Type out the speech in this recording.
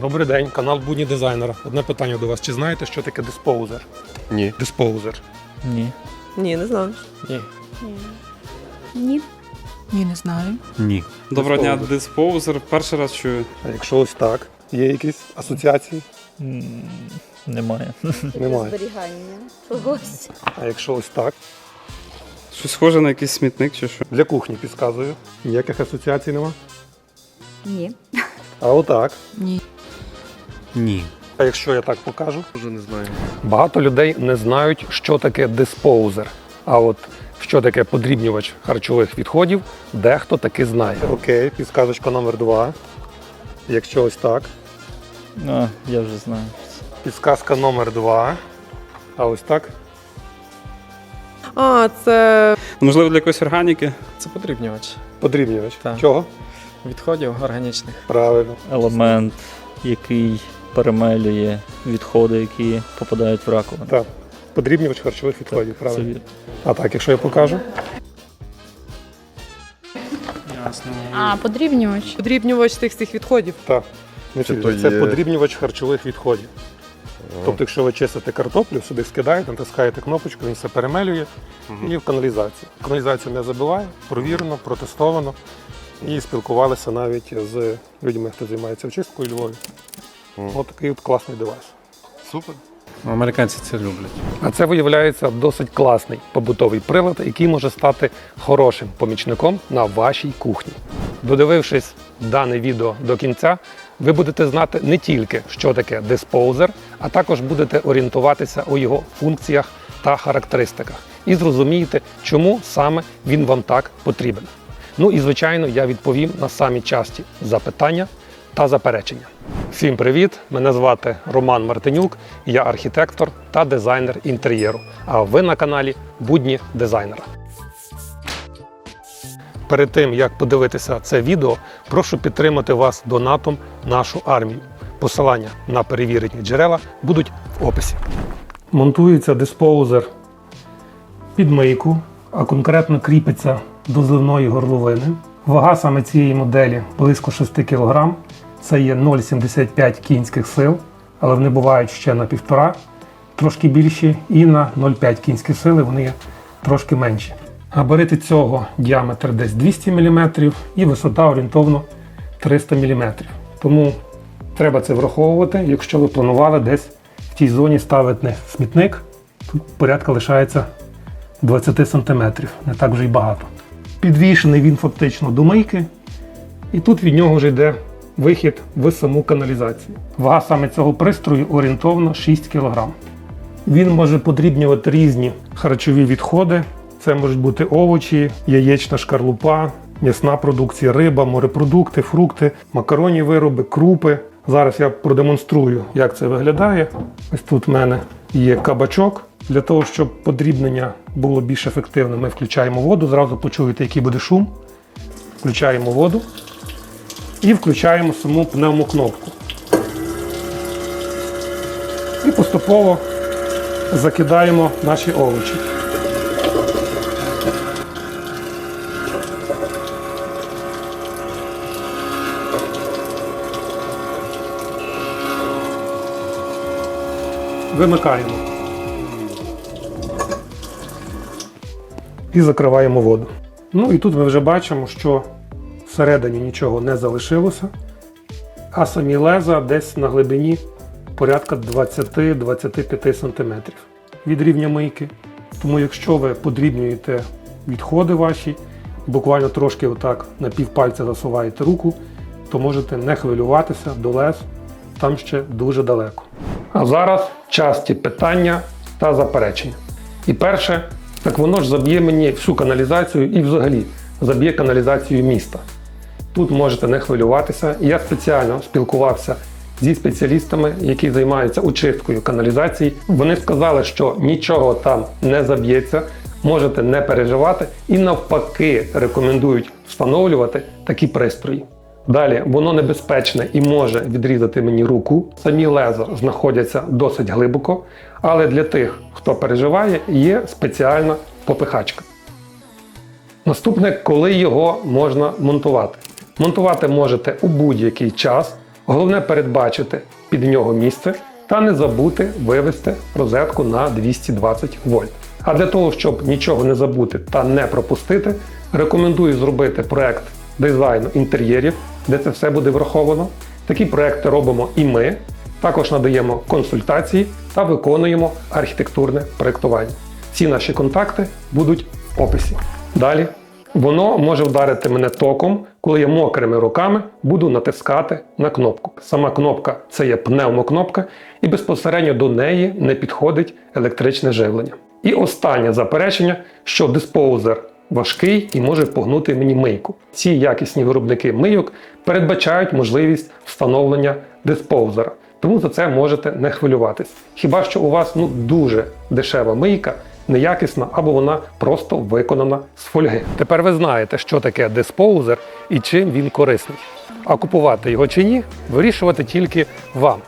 Добрий день, канал Будні дизайнера. Одне питання до вас. Чи знаєте, що таке диспоузер? Ні. Диспоузер. Ні. Ні, не знаю. Ні. Ні. Ні, не знаю. Ні. Доброго дня, Диспоузер. Перший раз чую. А якщо ось так, є якісь асоціації? М, Немає. Немає. Зберігання чогось. А якщо ось так, Щось схоже на якийсь смітник чи що. для кухні підказую. Ніяких асоціацій нема. Ні. А отак. Ні. Ні. А якщо я так покажу? Вже не знаю. Багато людей не знають, що таке диспоузер. А от що таке подрібнювач харчових відходів, дехто таки знає. Окей, підсказочка номер два. Якщо ось так. А, я вже знаю. Підсказка номер два. А ось так. А, це Можливо, для якоїсь органіки. Це подрібнювач Подрібнювач. Так. Чого? відходів органічних. Правильно. Елемент, який перемелює відходи, які попадають в раковину. Так. Подрібнювач харчових відходів, Це правильно. вірно. А так, якщо я покажу. Ясно. А, подрібнювач. подрібнювач тих цих відходів. Так. Це це, то це є- подрібнювач харчових відходів. Тобто, якщо ви чистите картоплю, сюди скидаєте, натискаєте кнопочку, він все перемелює і в каналізацію. Каналізацію не забиває, провірено, протестовано. І спілкувалися навіть з людьми, хто займається очисткою у Львові. Ось такий от класний девайс. Супер. Американці це люблять. А це виявляється досить класний побутовий прилад, який може стати хорошим помічником на вашій кухні. Додивившись дане відео до кінця, ви будете знати не тільки, що таке диспоузер, а також будете орієнтуватися у його функціях та характеристиках і зрозумієте, чому саме він вам так потрібен. Ну і звичайно, я відповім на самі часті запитання та заперечення. Всім привіт! Мене звати Роман Мартинюк, я архітектор та дизайнер інтер'єру. А ви на каналі Будні дизайнера. Перед тим як подивитися це відео, прошу підтримати вас донатом нашу армію. Посилання на перевірені джерела будуть в описі. Монтується диспоузер під мийку, а конкретно кріпиться до зливної горловини. Вага саме цієї моделі близько 6 кг. Це є 0,75 кінських сил, але вони бувають ще на 1,5, трошки більші, і на 0,5 кінських сили вони є трошки менші. Габарити цього діаметр десь 200 мм і висота орієнтовно 300 мм. Тому треба це враховувати, якщо ви планували десь в тій зоні ставити смітник, тут порядка лишається 20 см, не так вже й багато. Підвішений він фактично до мийки, і тут від нього вже йде вихід в саму каналізацію. Вага саме цього пристрою орієнтовно 6 кг. Він може подрібнювати різні харчові відходи. Це можуть бути овочі, яєчна шкарлупа, м'ясна продукція, риба, морепродукти, фрукти, макаронні вироби, крупи. Зараз я продемонструю, як це виглядає. Ось тут в мене є кабачок. Для того, щоб подрібнення було більш ефективним, ми включаємо воду. Зразу почуєте, який буде шум. Включаємо воду і включаємо саму пневмокнопку. І поступово закидаємо наші овочі. Вимикаємо. І закриваємо воду. Ну і тут ми вже бачимо, що всередині нічого не залишилося, а самі леза десь на глибині порядка 20-25 см від рівня мийки. Тому якщо ви подрібнюєте відходи ваші, буквально трошки отак на півпальця засуваєте руку, то можете не хвилюватися до лез, там ще дуже далеко. А зараз часті питання та заперечення. І перше, так воно ж заб'є мені всю каналізацію і взагалі заб'є каналізацію міста. Тут можете не хвилюватися. Я спеціально спілкувався зі спеціалістами, які займаються очисткою каналізації. Вони сказали, що нічого там не заб'ється, можете не переживати і навпаки рекомендують встановлювати такі пристрої. Далі воно небезпечне і може відрізати мені руку. Самі леза знаходяться досить глибоко, але для тих, хто переживає, є спеціальна попихачка. Наступне, коли його можна монтувати. Монтувати можете у будь-який час, Головне передбачити під нього місце та не забути вивести розетку на 220 вольт. А для того, щоб нічого не забути та не пропустити, рекомендую зробити проект дизайну інтер'єрів, де це все буде враховано. Такі проекти робимо і ми. Також надаємо консультації та виконуємо архітектурне проєктування. Всі наші контакти будуть в описі. Далі воно може вдарити мене током, коли я мокрими руками буду натискати на кнопку. Сама кнопка це є пневмокнопка, і безпосередньо до неї не підходить електричне живлення. І останнє заперечення, що диспоузер важкий і може погнути мені мийку. Ці якісні виробники мийок передбачають можливість встановлення диспоузера. Тому за це можете не хвилюватись. Хіба що у вас ну дуже дешева мийка, неякісна або вона просто виконана з фольги. Тепер ви знаєте, що таке диспоузер і чим він корисний. А купувати його чи ні, вирішувати тільки вам.